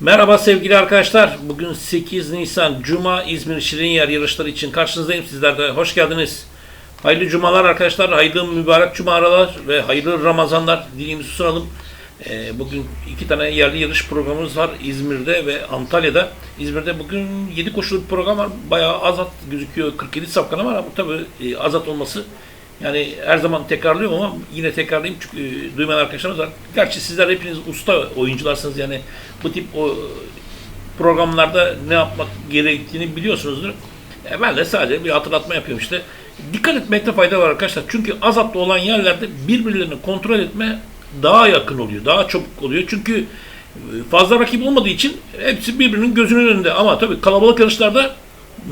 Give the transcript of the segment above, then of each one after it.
Merhaba sevgili arkadaşlar. Bugün 8 Nisan Cuma İzmir Şirinyer yarışları için karşınızdayım sizlerde. Hoş geldiniz. Hayırlı cumalar arkadaşlar. Hayırlı mübarek cuma aralar ve hayırlı Ramazanlar dilimizi sunalım. Ee, bugün iki tane yerli yarış programımız var İzmir'de ve Antalya'da. İzmir'de bugün 7 koşulu program var. Bayağı azat gözüküyor. 47 safkan var ama tabii e, azat olması yani her zaman tekrarlıyorum ama yine tekrarlayayım çünkü e, duymayan arkadaşlarımız var. Gerçi sizler hepiniz usta oyuncularsınız yani bu tip o programlarda ne yapmak gerektiğini biliyorsunuzdur. E, ben de sadece bir hatırlatma yapıyorum işte. Dikkat etmekte fayda var arkadaşlar. Çünkü azaplı olan yerlerde birbirlerini kontrol etme daha yakın oluyor. Daha çabuk oluyor. Çünkü e, fazla rakip olmadığı için hepsi birbirinin gözünün önünde. Ama tabii kalabalık yarışlarda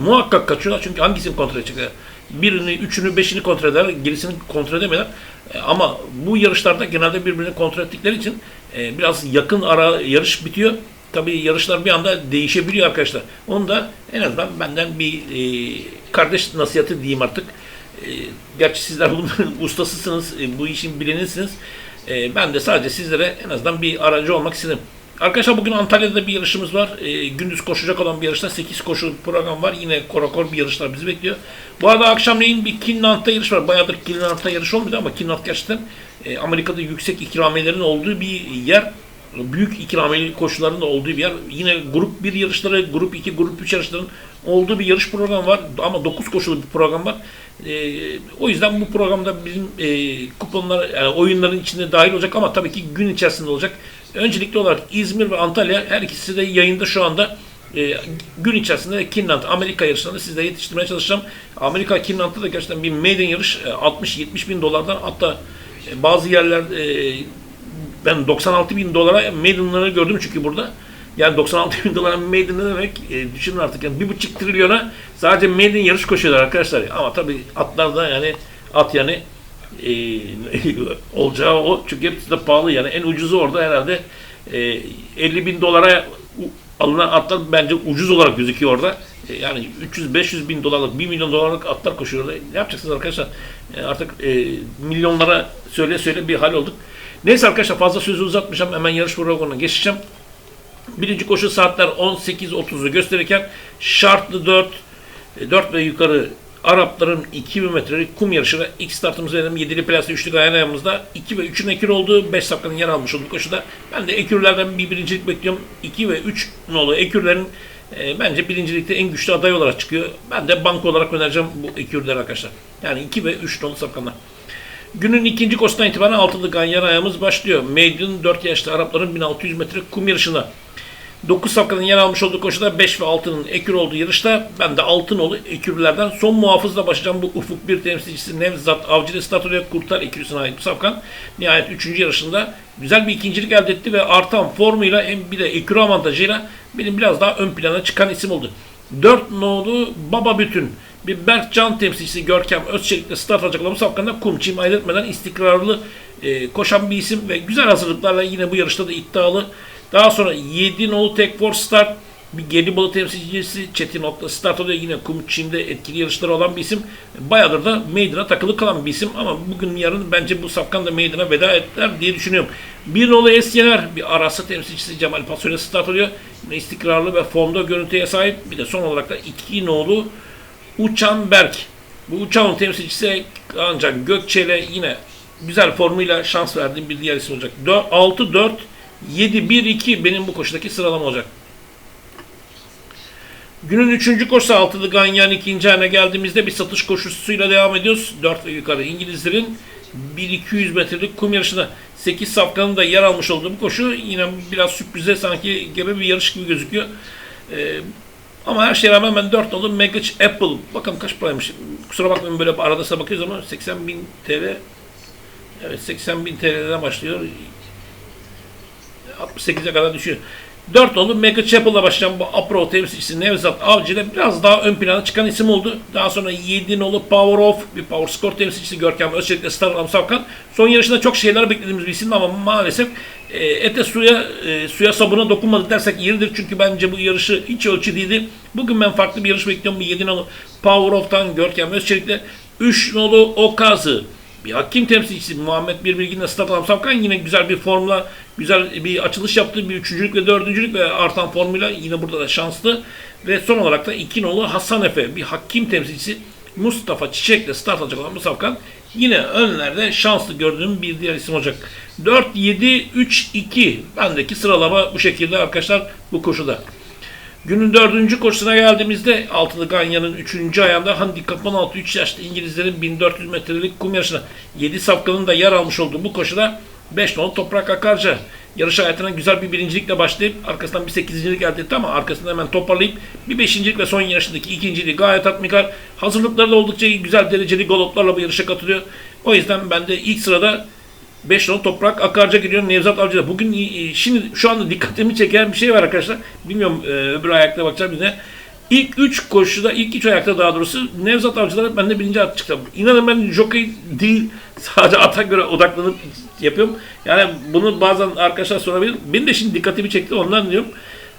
muhakkak kaçıyorlar. Çünkü hangisini kontrol edecekler? Birini, üçünü, beşini kontrol ederler. Gerisini kontrol edemediler. E, Ama bu yarışlarda genelde birbirini kontrol ettikleri için e, biraz yakın ara yarış bitiyor. Tabii yarışlar bir anda değişebiliyor arkadaşlar. Onu da en azından benden bir e, kardeş nasihati diyeyim artık. Gerçi sizler bunların ustasısınız, bu işin bilenisiniz. Ben de sadece sizlere en azından bir aracı olmak istedim. Arkadaşlar bugün Antalya'da bir yarışımız var. E, gündüz koşacak olan bir yarışta 8 koşu program var. Yine korakor bir yarışlar bizi bekliyor. Bu arada akşamleyin bir Kinland'da yarış var. Bayağıdır Kinland'da yarış olmuyordu ama Kinland gerçekten e, Amerika'da yüksek ikramiyelerin olduğu bir yer. Büyük ikramiyeli koşuların olduğu bir yer. Yine grup 1 yarışları, grup 2, grup 3 yarışların olduğu bir yarış programı var. Ama 9 koşulu bir program var. E, o yüzden bu programda bizim e, kuponlar, yani oyunların içinde dahil olacak ama tabii ki gün içerisinde olacak. Öncelikli olarak İzmir ve Antalya her ikisi de yayında şu anda e, gün içerisinde Kinland Amerika yarışlarında sizlere yetiştirmeye çalışacağım. Amerika Kinland'da da gerçekten bir maiden yarış e, 60-70 bin dolardan hatta e, bazı yerler e, ben 96 bin dolara maidenları gördüm çünkü burada. Yani 96 bin dolara maiden ne demek? E, düşünün artık yani bir buçuk trilyona sadece maiden yarış koşuyorlar arkadaşlar. Ama tabii atlar da yani at yani e, olacağı o. Çünkü hepsi de pahalı yani en ucuzu orada herhalde e, 50 bin dolara alınan atlar bence ucuz olarak gözüküyor orada. E, yani 300-500 bin dolarlık, 1 milyon dolarlık atlar koşuyor orada. Ne yapacaksınız arkadaşlar? E, artık e, milyonlara söyle söyle bir hal olduk. Neyse arkadaşlar fazla sözü uzatmayacağım. Hemen yarış programına geçeceğim. Birinci koşu saatler 18.30'u gösterirken şartlı 4, 4 ve yukarı Arapların 2000 metrelik kum yarışına ilk startımızı verelim. 7'li plastik üçlü gayen ayağımızda 2 ve 3'ün ekür olduğu 5 safkanın yer almış olduğu koşuda. Ben de ekürlerden bir birincilik bekliyorum. 2 ve 3 nolu ekürlerin e, bence birincilikte en güçlü aday olarak çıkıyor. Ben de banko olarak önereceğim bu ekürleri arkadaşlar. Yani 2 ve 3 nolu safkanlar. Günün ikinci koşudan itibaren altılı ganyan ayağımız başlıyor. Maiden 4 yaşlı Arapların 1600 metre kum yarışına. 9 safkanın yer almış olduğu koşuda 5 ve 6'nın ekür olduğu yarışta ben de Altınoğlu ekürlerden son muhafızla başlayacağım. Bu ufuk bir temsilcisi Nevzat Avcı'da statüye kurtar ekürüsüne ait bu safkan. Nihayet 3. yarışında güzel bir ikincilik elde etti ve artan formuyla hem bir de ekür avantajıyla benim biraz daha ön plana çıkan isim oldu. 4 nolu Baba Bütün bir Berkcan temsilcisi Görkem Özçelik'le start alacak olan bu safkanda kumçim ayrıtmadan istikrarlı e, koşan bir isim ve güzel hazırlıklarla yine bu yarışta da iddialı. Daha sonra 7 nolu Tek Force Start bir Gelibolu temsilcisi Çetin Ok'la start oluyor. Yine Kumçim'de etkili yarışları olan bir isim. Bayağıdır da Maiden'a takılı kalan bir isim ama bugün yarın bence bu safkan da Maiden'a veda ettiler diye düşünüyorum. Bir nolu Esyener bir arası temsilcisi Cemal Pasoy'la start oluyor. Yine istikrarlı ve formda görüntüye sahip. Bir de son olarak da 2 nolu Uçan Berk. Bu Uçan'ın temsilcisi ancak Gökçe'yle yine güzel formuyla şans verdiğim bir diğer isim olacak. 6-4 7-1-2 benim bu koşudaki sıralama olacak. Günün üçüncü koşusu altılı Ganyan ikinci hane geldiğimizde bir satış koşusuyla devam ediyoruz. 4 ve yukarı İngilizlerin 1-200 metrelik kum yarışında 8 safkanın da yer almış olduğu bu koşu yine biraz sürprize sanki gebe bir yarış gibi gözüküyor. Ee, ama her şeye rağmen ben 4 nolu Megach Apple. Bakalım kaç paraymış. Kusura bakmayın böyle arada bakıyoruz ama 80 bin TL. Evet 80 bin TL'den başlıyor. 68'e kadar düşüyor. 4 nolu Mega Chapel'la başlayan bu Apro temsilcisi Nevzat Avcı ile biraz daha ön plana çıkan isim oldu. Daha sonra 7 nolu Power Off bir Power Score temsilcisi Görkem Özçelik'le Starlam Savkan. Son yarışında çok şeyler beklediğimiz bir isim ama maalesef e, ete suya e, suya sabuna dokunmadı dersek yeridir. Çünkü bence bu yarışı hiç ölçü değildi. Bugün ben farklı bir yarış bekliyorum. Bu 7 nolu Power Off'tan Görkem Özçelik'le 3 nolu Okazı bir hakim temsilcisi Muhammed Birbilgin'le Stadlam Savkan yine güzel bir formla güzel bir açılış yaptı. Bir üçüncülük ve dördüncülük ve artan formuyla yine burada da şanslı. Ve son olarak da iki nolu Hasan Efe bir hakim temsilcisi Mustafa Çiçek'le start alacak olan bu safkan yine önlerde şanslı gördüğüm bir diğer isim olacak. 4-7-3-2 bendeki sıralama bu şekilde arkadaşlar bu koşuda. Günün dördüncü koşusuna geldiğimizde Altılı Ganya'nın üçüncü ayağında handikap 16 3 yaşlı İngilizlerin 1400 metrelik kum yarışına 7 safkanın da yer almış olduğu bu koşuda 5 nolu Toprak Akarca yarış hayatına güzel bir birincilikle başlayıp arkasından bir sekizincilik elde etti ama arkasından hemen toparlayıp bir beşincilik ve son yarışındaki ikinciliği gayet tatminkar. Hazırlıkları da oldukça iyi, güzel dereceli galoplarla bu yarışa katılıyor. O yüzden ben de ilk sırada 5 nolu toprak akarca gidiyor Nevzat Avcı'da. Bugün şimdi şu anda dikkatimi çeken bir şey var arkadaşlar. Bilmiyorum e, öbür ayakta bakacağım yine. İlk 3 koşuda, ilk 3 ayakta daha doğrusu Nevzat Avcılar bende birinci at çıktı. İnanın ben jockey değil sadece ata göre odaklanıp yapıyorum. Yani bunu bazen arkadaşlar sorabilir. Benim de şimdi dikkatimi çekti ondan diyorum.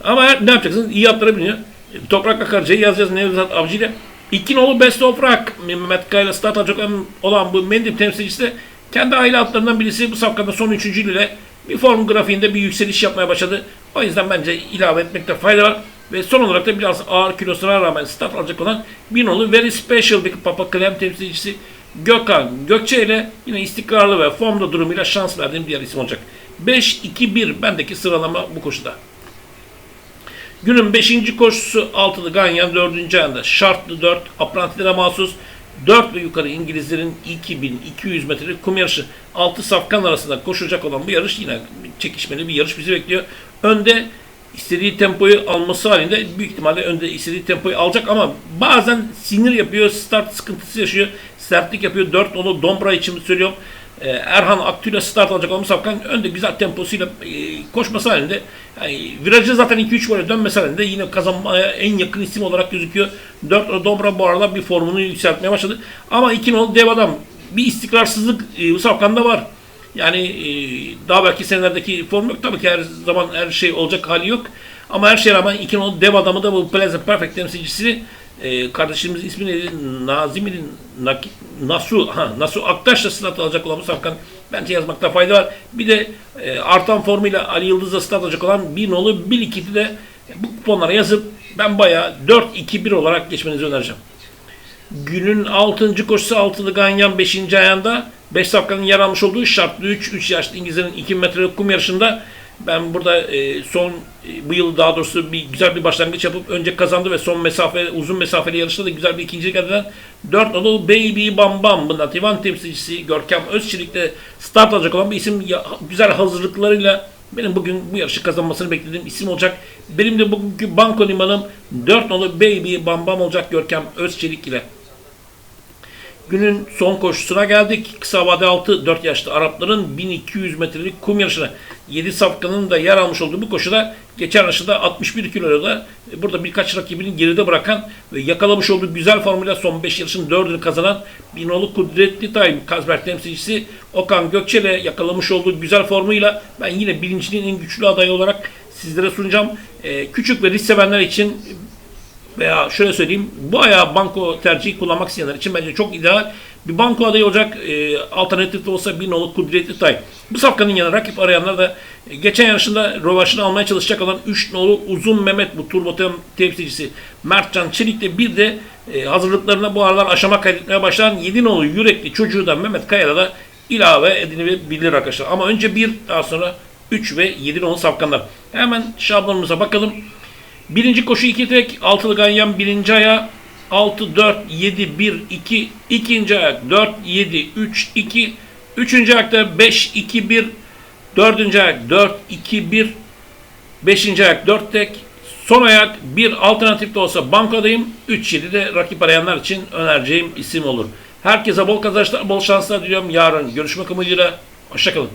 Ama ne yapacaksınız? İyi atlara biniyor. Toprak Akarca'yı yazacağız Nevzat Avcı ile. İki nolu Best of Rock. Mehmet Kaya'yla start alacak olan bu Mendip temsilcisi de kendi aile atlarından birisi bu safkada son üçüncülüğüyle bir form grafiğinde bir yükseliş yapmaya başladı. O yüzden bence ilave etmekte fayda var. Ve son olarak da biraz ağır kilosuna rağmen start alacak olan bir nolu Very Special bir Papa Clem temsilcisi Gökhan Gökçe ile yine istikrarlı ve formda durumuyla şans verdiğim diğer isim olacak. 5-2-1 bendeki sıralama bu koşuda. Günün 5. koşusu altılı Ganyan 4. ayında şartlı 4 aprantilere mahsus 4 ve yukarı İngilizlerin 2200 metrelik kum yarışı 6 safkan arasında koşulacak olan bu yarış yine çekişmeli bir yarış bizi bekliyor. Önde istediği tempoyu alması halinde büyük ihtimalle önde istediği tempoyu alacak ama bazen sinir yapıyor, start sıkıntısı yaşıyor, sertlik yapıyor. 4 onu Dombra için söylüyorum. Ee, Erhan Aktü'yle start alacak olan Safkan önde güzel temposuyla e, koşması halinde yani virajı zaten 2-3 böyle dönmesi halinde yine kazanmaya en yakın isim olarak gözüküyor. 4 Dombra bu arada bir formunu yükseltmeye başladı. Ama 2 nolu dev adam bir istikrarsızlık e, bu Safkan'da var. Yani e, daha belki senelerdeki form yok. Tabii ki her zaman her şey olacak hali yok. Ama her şeye rağmen iki nolu dev adamı da bu Pleasant Perfect temsilcisi e, kardeşimiz ismi neydi? Nazimi'nin Nasu, ha, Nasu Aktaş'la stat alacak olan bu safkan bence yazmakta fayda var. Bir de e, artan formuyla Ali Yıldız'la stat alacak olan bir nolu bir ikili de bu kuponlara yazıp ben bayağı 4-2-1 olarak geçmenizi önereceğim. Günün 6. koşusu altılı Ganyan 5. ayağında 5 safkanın yer almış olduğu şartlı 3, 3 yaşlı İngilizlerin 2 metrelik kum yarışında ben burada e, son e, bu yıl daha doğrusu bir güzel bir başlangıç yapıp önce kazandı ve son mesafe uzun mesafeli yarışta da güzel bir ikincilik elde eden 4 nolu Baby Bam Bam Nativan temsilcisi Görkem Özçelik'te start alacak olan bir isim güzel hazırlıklarıyla benim bugün bu yarışı kazanmasını beklediğim isim olacak. Benim de bugünkü banko limanım 4 nolu Baby Bam Bam olacak Görkem Özçelik ile. Günün son koşusuna geldik. Kısa vade altı 4 yaşlı Arapların 1200 metrelik kum yarışına 7 safkanın da yer almış olduğu bu koşuda geçen yarışında 61 kiloda burada birkaç rakibini geride bırakan ve yakalamış olduğu güzel formuyla son 5 yarışın 4'ünü kazanan Binolu Kudretli Time Kazberk temsilcisi Okan Gökçe ile yakalamış olduğu güzel formuyla ben yine birinciliğin en güçlü adayı olarak sizlere sunacağım. Ee, küçük ve risk sevenler için veya şöyle söyleyeyim bu ayağı banko tercihi kullanmak isteyenler için bence çok ideal bir banko adayı olacak e, alternatif de olsa bir nolu kudretli tay. Bu safkanın yanına rakip arayanlar da e, geçen yarışında rövaşını almaya çalışacak olan 3 nolu uzun Mehmet bu turbo temsilcisi Mertcan Çelik'te bir de e, hazırlıklarına bu aralar aşama kaydetmeye başlayan 7 nolu yürekli çocuğu da Mehmet Kaya'da da ilave edilebilir arkadaşlar. Ama önce bir daha sonra 3 ve 7 nolu safkanlar. Hemen şablonumuza bakalım. Birinci koşu iki tek, altılı ganyan birinci aya 6, 4, 7, 1, 2, ikinci ayak 4, 7, 3, 2, üçüncü ayakta 5, 2, 1, dördüncü ayak 4, 2, 1, beşinci ayak 4 tek, son ayak bir alternatif de olsa bankadayım, 3, 7 de rakip arayanlar için önereceğim isim olur. Herkese bol kazançlar, bol şanslar diliyorum. Yarın görüşmek umuduyla. Hoşçakalın.